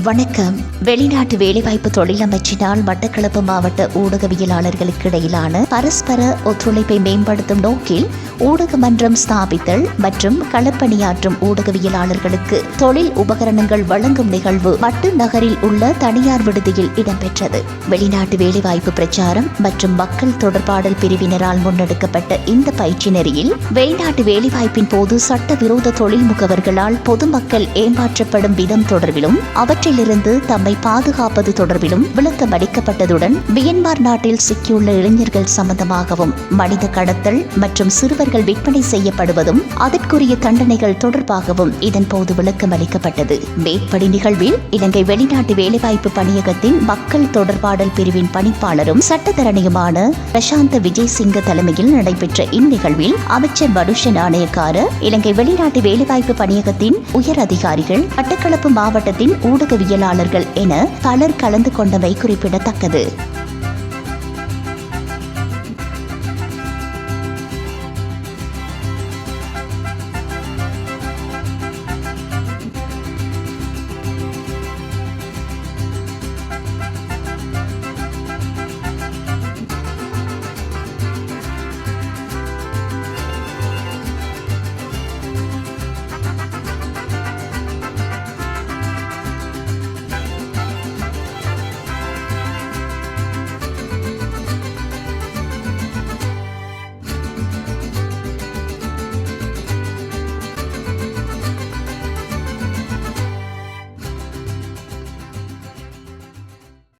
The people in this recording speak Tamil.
வணக்கம். வெளிநாட்டு வேலைவாய்ப்பு தொழில் அமைச்சினால் மட்டக்களப்பு மாவட்ட ஊடகவியலாளர்களுக்கு இடையிலான பரஸ்பர ஒத்துழைப்பை மேம்படுத்தும் நோக்கில் ஊடக மன்றம் ஸ்தாபித்தல் மற்றும் களப்பணியாற்றும் ஊடகவியலாளர்களுக்கு தொழில் உபகரணங்கள் வழங்கும் நிகழ்வு மட்டு நகரில் உள்ள தனியார் விடுதியில் இடம்பெற்றது. வெளிநாட்டு வேலைவாய்ப்பு பிரச்சாரம் மற்றும் மக்கள் தொடர்பாடல் பிரிவினரால் முன்னெடுக்கப்பட்ட இந்த பயிற்சி நெறியில் வெளிநாட்டு வேலைவாய்ப்பின் போது சட்டவிரோத தொழில் முகவர்களால் பொதுமக்கள் ஏமாற்றப்படும் விதம் தொடர்பிலும் அவற்றிலிருந்து தம்மை பாதுகாப்பது தொடர்பிலும் விளக்கம் அளிக்கப்பட்டதுடன் மியன்மார் நாட்டில் சிக்கியுள்ள இளைஞர்கள் சம்பந்தமாகவும் மனித கடத்தல் மற்றும் சிறுவர் சிறுவர்கள் விற்பனை செய்யப்படுவதும் அதற்குரிய தண்டனைகள் தொடர்பாகவும் இதன்போது விளக்கம் அளிக்கப்பட்டது. மேற்படி நிகழ்வில் இலங்கை வெளிநாட்டு வேலைவாய்ப்பு பணியகத்தின் மக்கள் தொடர்பாடல் பிரிவின் பணிப்பாளரும் சட்டத்தரணியுமான பிரசாந்த விஜயசிங்க தலைமையில் நடைபெற்ற இந்நிகழ்வில் அமைச்சர் படுஷ நாணயக்கார இலங்கை வெளிநாட்டு வேலைவாய்ப்பு பணியகத்தின் உயர் அதிகாரிகள் மட்டக்களப்பு மாவட்டத்தின் ஊடகவியலாளர்கள் என பலர் கலந்து கொண்டமை குறிப்பிடத்தக்கது.